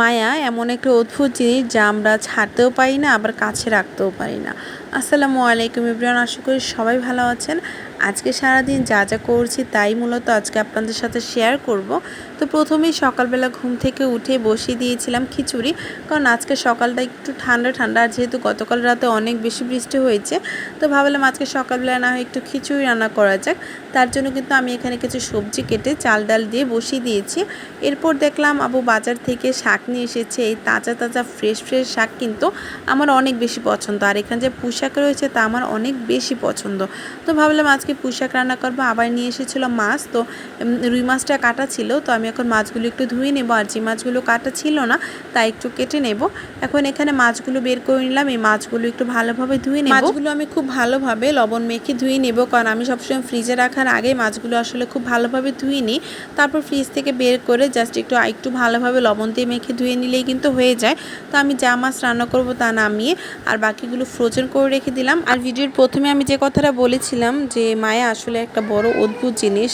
মায়া এমন একটা অদ্ভুত জিনিস যা আমরা ছাড়তেও পারি না, আবার কাছে রাখতেও পারি না। আসসালামু আলাইকুম ইব্রান আশা করি সবাই ভালো আছেন। আজকে সারাদিন যা যা করছি তাই মূলত আজকে আপনাদের সাথে শেয়ার করব। তো প্রথমেই সকালবেলা ঘুম থেকে উঠে বসিয়ে দিয়েছিলাম খিচুড়ি। কারণ আজকে সকালটা একটু ঠান্ডা ঠান্ডা। আর যেহেতু গতকাল রাতে অনেক বেশি বৃষ্টি হয়েছে, তো ভাবলাম আজকে সকালবেলা না হয় একটু খিচুড়ি রান্না করা যাক। তার জন্য কিন্তু আমি এখানে কিছু সবজি কেটে চাল, ডাল দিয়ে বসিয়ে দিয়েছি। এরপর দেখলাম আবু বাজার থেকে শাক নিয়ে এসেছে। এই তাজা তাজা ফ্রেশ ফ্রেশ শাক কিন্তু আমার অনেক বেশি পছন্দ। আর এখানে যে পুঁশাক রয়েছে তা আমার অনেক বেশি পছন্দ। তো ভাবলাম আজকে পুঁশাক রান্না করব, আবার নিয়ে এসেছিল মাছ। তো রুই মাছটা কাটা ছিল, তো আমি এখন মাছগুলো একটু ধুয়ে নেব। আর যে মাছগুলো কাটা ছিল না, তাই একটু কেটে নেব। এখন এখানে মাছগুলো বের করে নিলাম, এই মাছগুলো একটু ভালোভাবে ধুয়ে নেব। মাছগুলো আমি খুব ভালোভাবে লবণ মেখে ধুয়ে নেব, কারণ আমি সবসময় ফ্রিজে রাখার আগে মাছগুলো আসলে খুব ভালোভাবে ধুয়ে নিই। তারপর ফ্রিজ থেকে বের করে জাস্ট একটু একটু ভালোভাবে লবণ দিয়ে মেখে ধুয়ে নিলেই কিন্তু হয়ে যায়। তো আমি যা মাছ রান্না করব তা নামিয়ে, আর বাকিগুলো ফ্রোজেন করে রেখে দিলাম। আর ভিডিওর প্রথমে আমি যে কথাটা বলেছিলাম যে মায়া আসলে একটা বড় অদ্ভুত জিনিস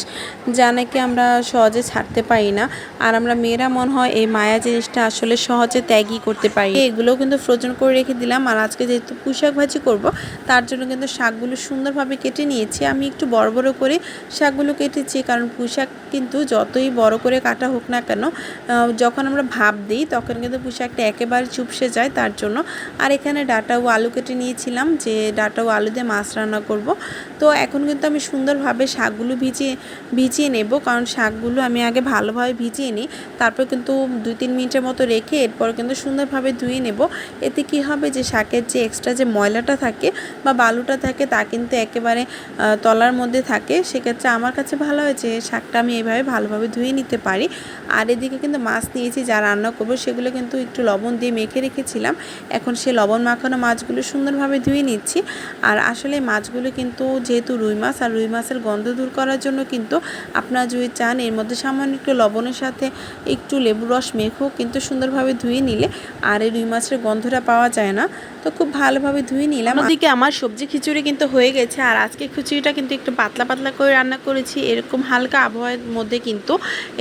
যা নাকি আমরা সহজে ছাড়তে পারি না। আর আমরা মেয়েরা মনে হয় এই মায়া জিনিসটা আসলে সহজে ত্যাগই করতে পারি। এগুলোও কিন্তু ফ্রোজেন করে রেখে দিলাম। আর আজকে যেহেতু পুঁশাক ভাজি করব, তার জন্য কিন্তু শাকগুলো সুন্দরভাবে কেটে নিয়েছি। আমি একটু বড় বড় করে শাকগুলো কেটেছি, কারণ পুঁশাক কিন্তু যতই বড় করে কাটা হোক না কেন যখন আমরা ভাব দিই, তখন কিন্তু পুঁশাকটা একেবারে চুপসে যায় তার জন্য। আর এখানে ডাটা ও আলু কেটে নিয়েছিলাম, যে ডাটা ও আলু দিয়ে মাছ রান্না করব। তো এখন কিন্তু আমি সুন্দরভাবে শাকগুলো ভিজিয়ে ভিজিয়ে নেব। কারণ শাকগুলো আমি আগে ভালোভাবে ভিজিয়ে নিই। তারপর কিন্তু দুই তিন মিনিটের মতো রেখে এরপর কিন্তু সুন্দরভাবে ধুয়ে নেব। এতে কি হবে যে শাকের যে এক্সট্রা যে ময়লাটা থাকে বা বালুটা থাকে তা কিন্তু একেবারে তলার মধ্যে থাকে। সেক্ষেত্রে আমার কাছে ভালো হয় যে শাকটা আমি এইভাবে ভালোভাবে ধুয়ে নিতে পারি। আর এদিকে কিন্তু মাছ নিয়েছি, যা রান্না করব, সেগুলো কিন্তু একটু লবণ দিয়ে মেখে রেখেছিলাম। এখন সে লবণ মাখানো মাছগুলো সুন্দরভাবে ধুয়ে নিচ্ছি। আর আসলে মাছগুলো কিন্তু যেহেতু রুই মাছ আর রুই মাছের গন্ধ দূর করার জন্য কিন্তু আপনারা যদি চান, এর মধ্যে সামান্য একটু লবণের সাথে একটু লেবু রস মেখেও কিন্তু সুন্দরভাবে ধুয়ে নিলে আর এই রুই মাছের গন্ধটা পাওয়া যায় না। তো খুব ভালোভাবে ধুয়ে নিলাম। ওদিকে আমার সবজি খিচুড়ি কিন্তু হয়ে গেছে, আর আজকে খিচুড়িটা কিন্তু একটু পাতলা পাতলা করে রান্না করেছি। এরকম হালকা আবহাওয়ার মধ্যে কিন্তু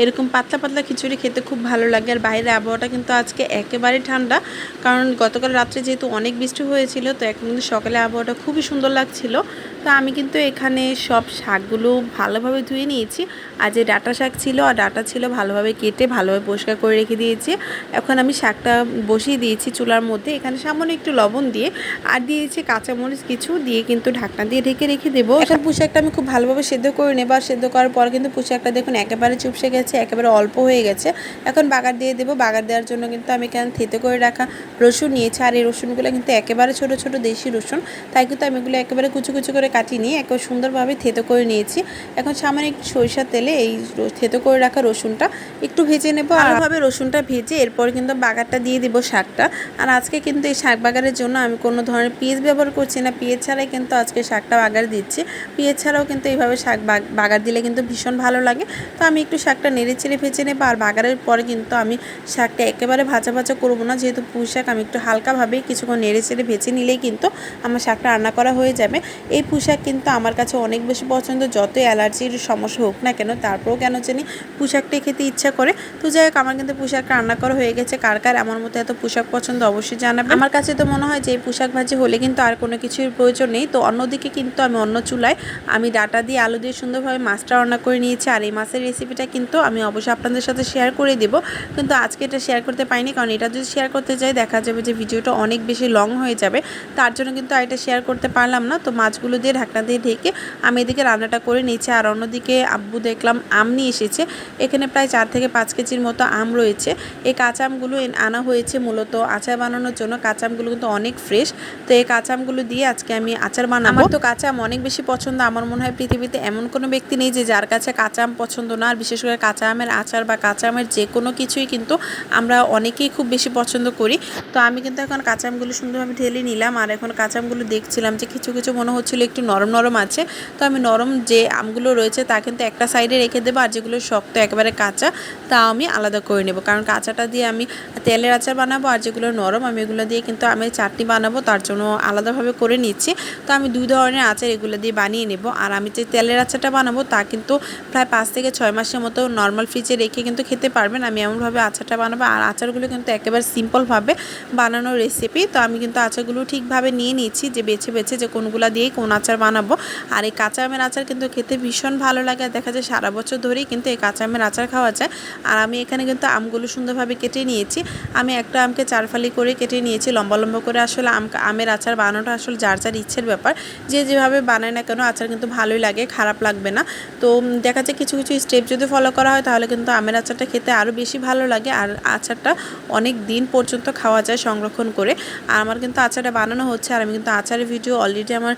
এরকম পাতলা পাতলা খিচুড়ি খেতে খুব ভালো লাগে। আর বাইরের আবহাওয়াটা কিন্তু আজকে একেবারে ঠান্ডা, কারণ গতকাল রাত্রে যেহেতু অনেক বৃষ্টি হয়েছিল, তো এখন কিন্তু সকালে আবহাওয়াটা খুবই সুন্দর লাগছিল। তো আমি কিন্তু এখানে সব শাকগুলো ভালোভাবে ধুয়ে নিয়েছি। আর যে ডাটা শাক ছিল, আর ডাটা ছিল ভালোভাবে কেটে ভালোভাবে পরিষ্কার করে রেখে দিয়েছি। এখন আমি শাকটা বসিয়ে দিয়েছি চুলার মধ্যে। এখানে সামান্য একটু লবণ দিয়ে। আর দিয়েছি কাঁচামরিচ কিছু দিয়ে কিন্তু ঢাকনা দিয়ে ঢেকে রেখে দেবো। এখন পুষাকটা আমি খুব ভালোভাবে সেদ্ধ করে নেব। আর সেদ্ধ করার পর কিন্তু পুষাকটা দেখুন একেবারে চুপসে গেছে একেবারে অল্প হয়ে গেছে। এখন বাগার দিয়ে দেবো। বাগার দেওয়ার জন্য কিন্তু আমি এখানে থেতে করে রাখা রসুন নিয়েছি। আর এই রসুনগুলো কিন্তু একেবারে ছোট ছোট দেশি রসুন। তাই কিন্তু আমি এগুলো একেবারে কুচু কুচু করে কাটিয়ে নিয়ে একেবারে সুন্দরভাবে থেতো করে নিয়েছি। এখন সামান্য একটু সরিষার তেলে এই থেতো করে রাখা রসুনটা একটু ভেজে নেব। ভালোভাবে রসুনটা ভেজে এরপর কিন্তু বাগারটা দিয়ে দেবো শাকটা। আর আজকে কিন্তু এই শাক বাগারের জন্য আমি কোনো ধরনের পেঁয়াজ ব্যবহার করছি না। পেঁয়াজ ছাড়াই কিন্তু আজকে শাকটা বাগার দিচ্ছি। পেঁয়াজ ছাড়াও কিন্তু এইভাবে শাক বাগ- বাগার দিলে কিন্তু ভীষণ ভালো লাগে। তো আমি একটু শাকটা নেড়ে চেড়ে ভেজে নেব আর বাগারের পরে কিন্তু আমি শাকটা একেবারে ভাজা ভাজা করব না। যেহেতু পুঁই শাক আমি একটু হালকাভাবে কিছুক্ষণ নেড়ে চেড়ে ভেজে নিলেই কিন্তু আমার শাকটা রান্না করা হয়ে যাবে। এই পোশাক কিন্তু আমার কাছে অনেক বেশি পছন্দ। যতই অ্যালার্জির সমস্যা হোক না কেন, তারপরেও কেন জানি পোশাকটাই খেতে ইচ্ছা করে। তো যাই হোক, আমার কিন্তু পোশাক রান্না করা হয়ে গেছে। কার কার আমার মতো এত পোশাক পছন্দ অবশ্যই জানাবে আমার কাছে তো মনে হয় যে পোশাক ভাজি হলে কিন্তু আর কোনো কিছুর প্রয়োজন নেই। তো অন্যদিকে কিন্তু আমি অন্য চুলায় আমি ডাটা দিয়ে আলু দিয়ে সুন্দরভাবে মাছটা রান্না করে নিয়েছি। আর এই মাছের রেসিপিটা কিন্তু আমি অবশ্যই আপনাদের সাথে শেয়ার করে দেব। কিন্তু আজকে এটা শেয়ার করতে পারিনি, কারণ এটা যদি শেয়ার করতে যাই, দেখা যাবে যে ভিডিওটা অনেক বেশি লং হয়ে যাবে। তার জন্য কিন্তু আর এটা শেয়ার করতে পারলাম না। তো মাছগুলো দিয়ে ঢাকনা দিয়ে ঢেকে আমি এদিকে রান্নাটা করে নিয়েছি। আর অন্যদিকে আব্বু দেখলাম আম নিয়ে এসেছে। এখানে প্রায় চার থেকে পাঁচ কেজির মতো আম রয়েছে। এই কাঁচা আমগুলো আনা হয়েছে মূলত আচার বানানোর জন্য। কাঁচা আমগুলো কিন্তু অনেক ফ্রেশ তো এই কাঁচা আমগুলো দিয়ে আজকে আমি আচার বানাবো। আমার তো কাঁচা আম অনেক বেশি পছন্দ। আমার মনে হয় পৃথিবীতে এমন কোনো ব্যক্তি নেই যে যার কাছে কাঁচা আম পছন্দ না। আর বিশেষ করে কাঁচা আমের আচার বা কাঁচা আমের যে কোনো কিছুই কিন্তু আমরা অনেকেই খুব বেশি পছন্দ করি। তো আমি কিন্তু এখন কাঁচা আমগুলো সুন্দরভাবে ঢেলে নিলাম। আর এখন কাঁচা আমগুলো দেখছিলাম যে কিছু কিছু মনে হচ্ছিল একটু নরম নরম আছে। তো আমি নরম যে আমগুলো রয়েছে তা কিন্তু একটা সাইডে রেখে দেবো। আর যেগুলো শক্ত একেবারে কাঁচা তা আমি আলাদা করে নেব। কারণ কাঁচাটা দিয়ে আমি তেলের আচার বানাবো। আর যেগুলো নরম, আমি এগুলো দিয়ে কিন্তু আমি চাটনি বানাবো, তার জন্য আলাদাভাবে করে নিচ্ছি। তো আমি দুই ধরনের আচার এগুলো দিয়ে বানিয়ে নেব। আর আমি যে তেলের আচারটা বানাবো, তা কিন্তু প্রায় পাঁচ থেকে ছয় মাসের মতো নর্মাল ফ্রিজে রেখে কিন্তু খেতে পারবেন। আমি এমনভাবে আচারটা বানাবো, আর আচারগুলো কিন্তু একেবারে সিম্পলভাবে বানানোর রেসিপি তো আমি কিন্তু আচারগুলো ঠিকভাবে নিয়ে নিচ্ছি যে বেছে বেছে যে কোনগুলো দিয়ে কোন আচার বানাবো। আর এই কাঁচা আমের আচার কিন্তু খেতে ভীষণ ভালো লাগে। দেখা যায় সারা বছর ধরেই কিন্তু এই কাঁচা আমের আচার খাওয়া যায়। আর আমি এখানে কিন্তু আমগুলো সুন্দরভাবে কেটে নিয়েছি। আমি একটা আমকে চারফালি করে কেটে নিয়েছি, লম্বা লম্বা করে আসলে আম আমের আচার বানানোটা আসলে যার যার ইচ্ছের ব্যাপার। যে যেভাবে বানায় না কেন আচার কিন্তু ভালোই লাগে, খারাপ লাগবে না। তো দেখা যায় কিছু কিছু স্টেপ যদি ফলো করা হয় তাহলে কিন্তু আমের আচারটা খেতে আরও বেশি ভালো লাগে আর আচারটা অনেক দিন পর্যন্ত খাওয়া যায় সংরক্ষণ করে। আর আমার কিন্তু আচারটা বানানো হচ্ছে আর আমি কিন্তু আচারের ভিডিও অলরেডি আমার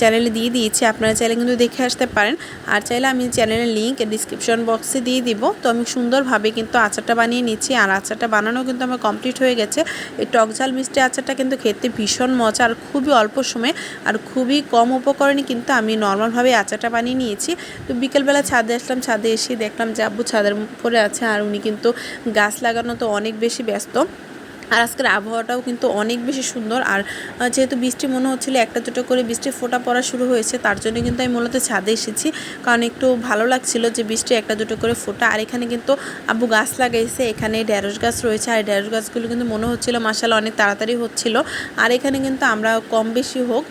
চ্যানেলে দিয়ে দিয়েছি। আপনারা চাইলে কিন্তু দেখে আসতে পারেন। আর চাইলে আমি চ্যানেলের লিঙ্ক ডিসক্রিপশন বক্সে দিয়ে দিব। তো আমি সুন্দরভাবে কিন্তু আচারটা বানিয়ে নিচ্ছি। আর আচারটা বানানো কিন্তু আমার কমপ্লিট হয়ে গেছে। এই টক ঝাল মিষ্টি আচারটা কিন্তু খেতে ভীষণ মজা, আর খুবই অল্প সময়ে, আর খুবই কম উপকরণে কিন্তু আমি নর্মালভাবে আচাটা বানিয়ে নিয়েছি। তো বিকেলবেলা ছাদে আসলাম, ছাদে এসে দেখলাম যে আব্বু ছাদের উপরে আছে, আর উনি কিন্তু গাছ লাগানো তো অনেক বেশি ব্যস্ত। আর আজকের আবহাওয়াটাও কিন্তু অনেক বেশি সুন্দর। আর যেহেতু বৃষ্টি মনে হচ্ছিল, একটা দুটো করে বৃষ্টি ফোটা পড়া শুরু হয়েছে, তার জন্য কিন্তু আমি মূলত ছাদে এসেছি। কারণ একটু ভালো লাগছিল যে বৃষ্টি একটা দুটো করে ফোটা। আর এখানে কিন্তু আব্বু গাছ লাগাইছে, এখানে ঢ্যাঁড়স গাছ রয়েছে। আর ঢ্যাঁড়স গাছগুলো কিন্তু মনে হচ্ছিল মাসালা অনেক তাড়াতাড়ি হচ্ছিল। আর এখানে কিন্তু আমরা কম বেশি হোক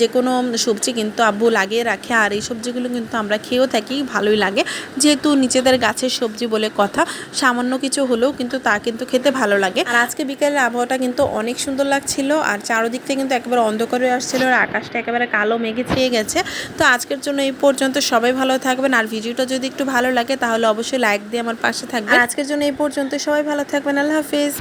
যে কোনো সবজি কিন্তু আব্বু লাগিয়ে রাখে। আর এই সবজিগুলো কিন্তু আমরা খেয়েও থাকি, ভালোই লাগে। যেহেতু নিজেদের গাছের সবজি বলে কথা, সামান্য কিছু হলেও কিন্তু তা কিন্তু খেতে ভালো লাগে। আর আজকে বিকেলের আবহাওয়াটা কিন্তু অনেক সুন্দর লাগছিল আর চারোদিক থেকে কিন্তু একেবারে অন্ধকার হয়ে আসছিল আর আকাশটা একেবারে কালো মেঘে ছেয়ে গেছে। তো আজকের জন্য এই পর্যন্ত সবাই ভালো থাকবেন আর ভিডিওটা যদি একটু ভালো লাগে তাহলে অবশ্যই লাইক দিয়ে আমার পাশে থাকবেন। আজকের জন্য এই পর্যন্ত সবাই ভালো থাকবেন, আল্লাহ হাফিজ।